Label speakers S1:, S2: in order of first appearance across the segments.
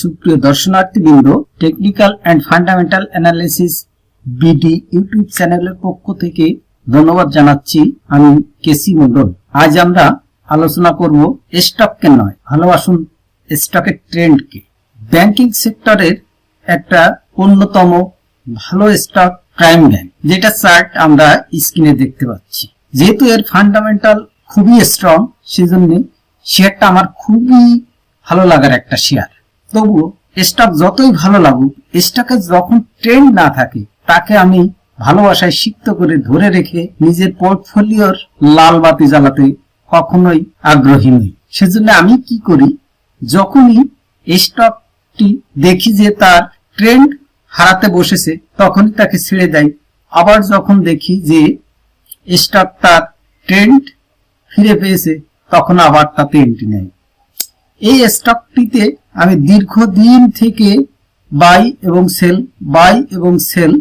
S1: সুপ্রিয় দর্শনার্থীবৃন্দ technical and fundamental analysis BD YouTube চ্যানেলের পক্ষ থেকে ধন্যবাদ জানাচ্ছি আমি কেসি মন্ডল আজ আমরা আলোচনা করব স্টককে নয় ভালোবাসুন স্টকের ট্রেন্ডকে। ব্যাংকিং সেক্টরের একটা অন্যতম ভালো স্টক প্রাইম ব্যাংক, যেটা চার্ট আমরা স্ক্রিনে দেখতে পাচ্ছি। যেহেতু এর ফান্ডামেন্টাল খুবই স্ট্রং সেজন্য শেয়ারটা আমার খুবই ভালো লাগার একটা শেয়ার তবুও স্টক যতই ভালো লাগুক স্টকে যখন ট্রেন্ড না থাকে, তাকে আমি ভালোবাসায় সিক্ত করে ধরে রেখে নিজের পোর্টফোলিওর লাল বাতি জ্বালাতে কখনোই আগ্রহী নই। সেজন্য আমি কি করি, যখনই স্টকটি দেখি যে তার ট্রেন্ড হারাতে বসেছে, তখনই তাকে ছেড়ে দেয়। আবার যখন দেখি যে স্টক তার ট্রেন্ড ফিরে পেয়েছে, তখন আবার তাতে এন্ট্রি নেয়। এই স্টকটিতে আমি দীর্ঘদিন থেকে বাই এবং সেল বাই এবং সেল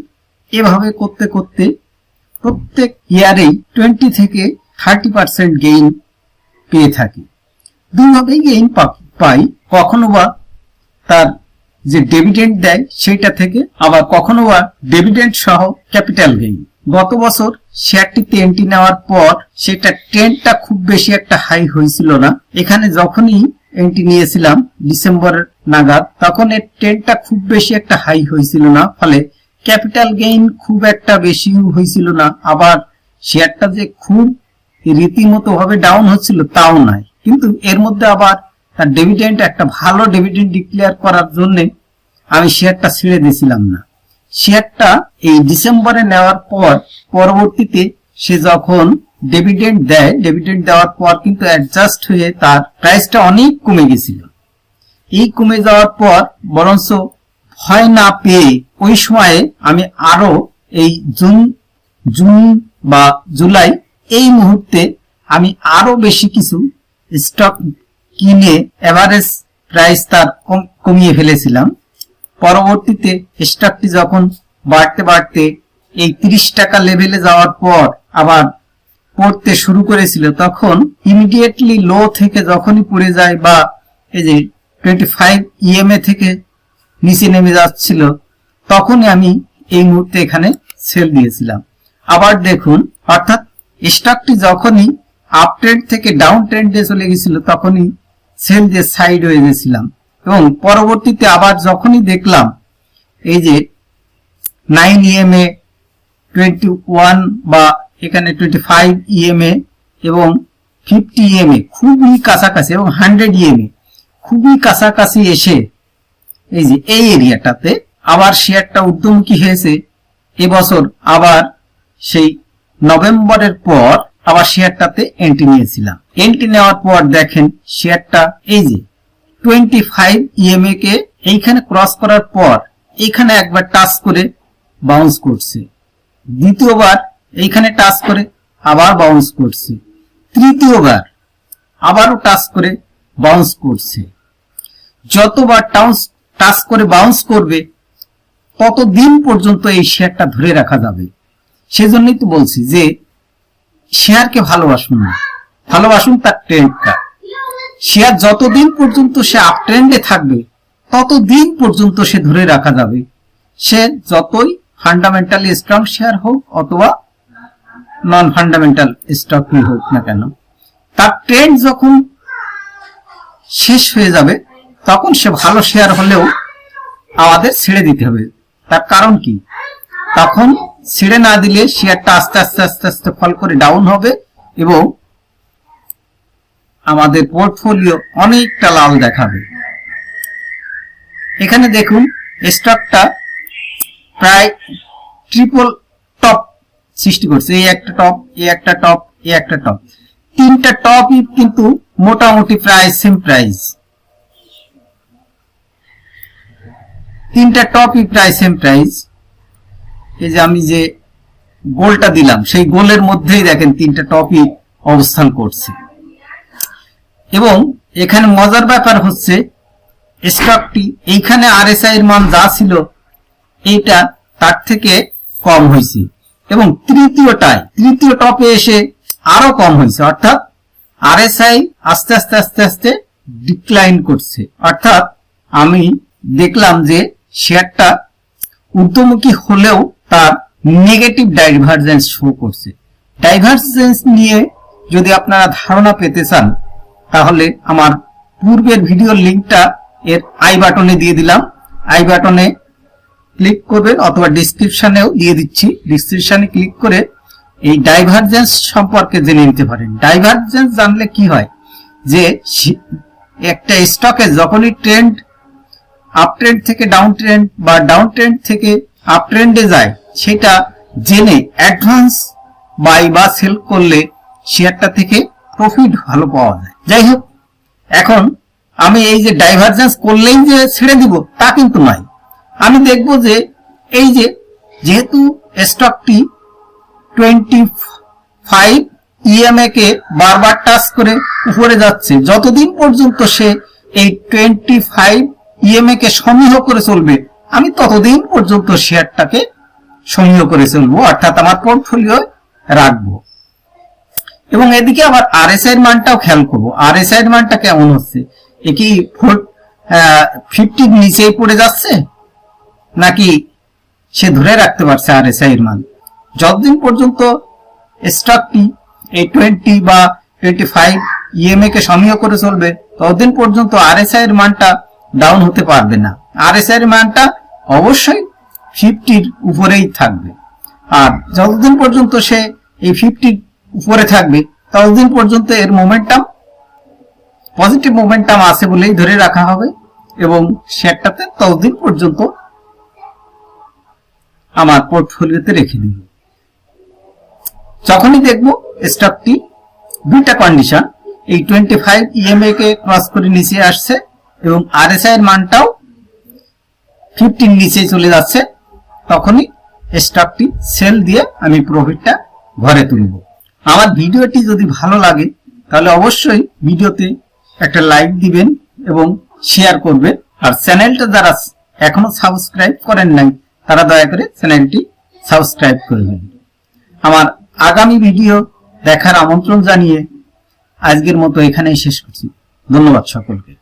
S1: এভাবে করতে করতে প্রত্যেক ইয়ারেই টোয়েন্টি থেকে থার্টি পার্সেন্ট গেইন পেয়ে থাকি। দুইভাবেই গেইন পাই। কখনো বা তার যে ডেভিডেন্ট দেয়, সেইটা থেকে আবার কখনো বা ডেভিডেন্ট সহ ক্যাপিটাল গেইন গত বছর শেয়ারটিতে এন্ট্রি নেওয়ার পর সেটা ট্রেন্ডটা খুব বেশি একটা হাই হয়েছিল না। এখানে যখনই এন্ট্রি নিয়েছিলাম, ডিসেম্বর নাগাদ, তখন এর ট্রেন্ডটা খুব বেশি একটা হাই হয়েছিল না। ফলে ক্যাপিটাল গেইন খুব একটা বেশি হয়েছিল না। আবার শেয়ারটা যে খুব রীতিমতো ভাবে ডাউন হচ্ছিল তাও নাই। কিন্তু এর মধ্যে আবার তার ডেভিডেন্ট একটা ভালো ডেভিডেন্ট ডিক্লেয়ার করার জন্য আমি শেয়ারটা ছেড়ে দিয়েছিলাম না। শেয়ারটা এই ডিসেম্বরে নেওয়ার পর, পরবর্তীতে সে যখন ডেভিডেন্ট দেয় ডেভিডেন্ট দেওয়ার পর কিন্তু অ্যাডজাস্ট হয়ে তার প্রাইসটা অনেক কমে গেছিল। এই কমে যাওয়ার পর বরঞ্চ ভয় না পেয়ে ওই সময়ে আমি আরও এই জুন জুন বা জুলাই এই মুহূর্তে আমি আরও বেশি কিছু স্টক কিনে এভারেজ প্রাইস তার কমিয়ে ফেলেছিলাম। পরবর্তীতে স্টকটি যখন বাড়তে বাড়তে এই তিরিশ টাকা লেভেলে যাওয়ার পর আবার পড়তে শুরু করেছিল, তখন ইমিডিয়েটলি লো থেকে যখনই পড়ে যায় বা এই যে টোয়েন্টি ফাইভ ইএমএ থেকে নিচে নেমে যাচ্ছিল, তখনই আমি এই মুহূর্তে এখানে সেল দিয়েছিলাম। আবার দেখুন, অর্থাৎ স্টকটি যখনই আপ থেকে ডাউন ট্রেন্ডে চলে গেছিল, তখনই সেল দিয়ে সাইড হয়ে গেছিলাম। এবং পরবর্তীতে আবার যখনই দেখলাম এই যে নাইন ইএমএ টোয়েন্টি ওয়ান বা এখানে টোয়েন্টি ফাইভ ইএমএ এবং ফিফটি ইএমএ খুবই কাছাকাছি এবং হান্ড্রেড ইএমএ খুবই কাছাকাছি এসে এই যে এই এরিয়াটাতে আবার শেয়ারটা ঊর্ধ্বমুখী হয়েছে। এবছর আবার সেই নভেম্বরের পর আবার শেয়ারটাতে এন্ট্রি নিয়েছিলাম। এন্ট্রি নেওয়ার পর দেখেন শেয়ারটা এই যে টোয়েন্টি ফাইভ ইএমএ কে এইখানে ক্রস করার পর এইখানে একবার টাচ করে বাউন্স করছে। দ্বিতীয়বার এইখানে টাচ করে আবার বাউন্স করছে। তৃতীয়বার আবারও টাচ করে বাউন্স করছে। যতবার টাউন্স টাচ করে বাউন্স করবে তত দিন পর্যন্ত এই শেয়ারটা ধরে রাখা যাবে। সেজন্যই তো বলছি যে শেয়ারকে ভালোবাসুন না। ভালোবাসুন তার ট্রেন্ডটা শেয়ার যতদিন পর্যন্ত সে আপ ট্রেন্ডে থাকবে ততদিন পর্যন্ত সে ধরে রাখা যাবে সে যতই ফান্ডামেন্টালি স্ট্রং শেয়ার হোক অথবা নন ফান্ডামেন্টাল স্টকই হোক না কেন তার ট্রেন্ড যখন শেষ হয়ে যাবে তখন সে ভালো শেয়ার হলেও আমাদের ছেড়ে দিতে হবে তার কারণ কি তখন ছেড়ে না দিলে শেয়ারটা আস্তে আস্তে আস্তে আস্তে ফল করে ডাউন হবে এবং আমাদের পোর্টফোলিও অনেকটা লাল দেখাবে। এখানে দেখুন স্টকটা প্রায় ট্রিপল টপ সৃষ্টি করছে। এই একটা টপ এই একটা টপ এই একটা টপ তিনটা টপই কিন্তু মোটামুটি প্রায় সেম প্রাইস তিনটা টপই প্রায় সেম প্রাইস এই যে আমি যে গোলটা দিলাম, সেই গোলের মধ্যেই দেখেন তিনটা টপই অবস্থান করছে। এবং এখানে মজার ব্যাপার হচ্ছে, স্টকটি এইখানে আরএসআই এর মান যা ছিল, এইটা তার থেকে কম হয়েছে। এবং তৃতীয়টায়, তৃতীয় টপে এসে আরও কম হয়েছে, অর্থাৎ আরএসআই আস্তে আস্তে আস্তে আস্তে ডিক্লাইন করছে। অর্থাৎ আমি দেখলাম যে শেয়ারটা ঊর্ধ্বমুখী হলেও তার নেগেটিভ ডাইভারজেন্স শো করছে। ডাইভারজেন্স নিয়ে যদি আপনারা ধারণা পেতে চান তাহলে আমার পূর্বের ভিডিওর লিংকটা এর আই বাটনে দিয়ে দিলাম। আই বাটনে ক্লিক করবেন অথবা ডিসক্রিপশনেও দিয়ে দিচ্ছি। ডিসক্রিপশনে ক্লিক করে এই ডাইভারজেন্স সম্পর্কে জেনে নিতে পারেন। ডাইভারজেন্স জানলে কি হয়? যে একটা স্টকে যখনই ট্রেন্ড আপ ট্রেন্ড থেকে ডাউন ট্রেন্ড বা ডাউন ট্রেন্ড থেকে আপ ট্রেন্ডে যায়, সেটা জেনে অ্যাডভান্স বাই বা সেল করলে শেয়ারটা থেকে প্রফিট ভালো পাওয়া যায়। যাই হোক, এখন আমি এই যে ডাইভারজেন্স করলেই যে ছেড়ে দিব, তা কিন্তু নয়। আমি দেখব যে এই যে যেহেতু স্টকটি টোয়েন্টি ফাইভ ইএমএ কে বারবার টাচ করে উপরে যাচ্ছে, যতদিন পর্যন্ত সে এই টোয়েন্টি ফাইভ ইএমএ কে সমীহ করে চলবে, আমি ততদিন পর্যন্ত শেয়ারটাকে সমীহ করে চলবো, অর্থাৎ আমার পোর্টফোলিও রাখব। এবং এদিকে আবার আরএসআই এর মানটাও খেয়াল করব। আরএসআই এর মানটা কেমন হচ্ছে? এ কি ফোর ফিফটির নিচেই পড়ে যাচ্ছে? নাকি সে ধরে রাখতে পারছে আরএসআই এর মান? যতদিন পর্যন্ত স্টকটি এই টোয়েন্টি বা টোয়েন্টি ফাইভ ইএমএ কে সমীহ করে চলবে, ততদিন পর্যন্ত আরএসআই এর মানটা ডাউন হতে পারবে না। আরএসআই এর মানটা অবশ্যই ফিফটির উপরেই থাকবে। আর যতদিন পর্যন্ত সে এই ফিফটির উপরে থাকবে। ততদিন পর্যন্ত এর মোমেন্টাম পজিটিভ মোমেন্টাম আছে বলেই ধরে রাখা হবে এবং শেয়ারটাতে ততদিন পর্যন্ত আমার পোর্টফোলিওতে রেখে দিব যখনই দেখব স্টকটি দুইটা কন্ডিশন এই টোয়েন্টি ফাইভ ইএমএ কে ক্রস করে নিচে আসছে এবং আর আরএসআই এর মানটাও ফিফটির নিচে চলে যাচ্ছে, তখনই স্টকটি সেল দিয়ে আমি প্রফিটটা ঘরে তুলব। আমার ভিডিওটি যদি ভালো লাগে, তাহলে অবশ্যই ভিডিওতে একটা লাইক দিবেন এবং শেয়ার করবেন। আর চ্যানেলটা যারা এখনও সাবস্ক্রাইব করেন নাই, তারা দয়া করে চ্যানেলটি সাবস্ক্রাইব করবেন আমার আগামী ভিডিও দেখার আমন্ত্রণ জানিয়ে আজকের মতো এখানেই শেষ করছি। ধন্যবাদ সকলকে।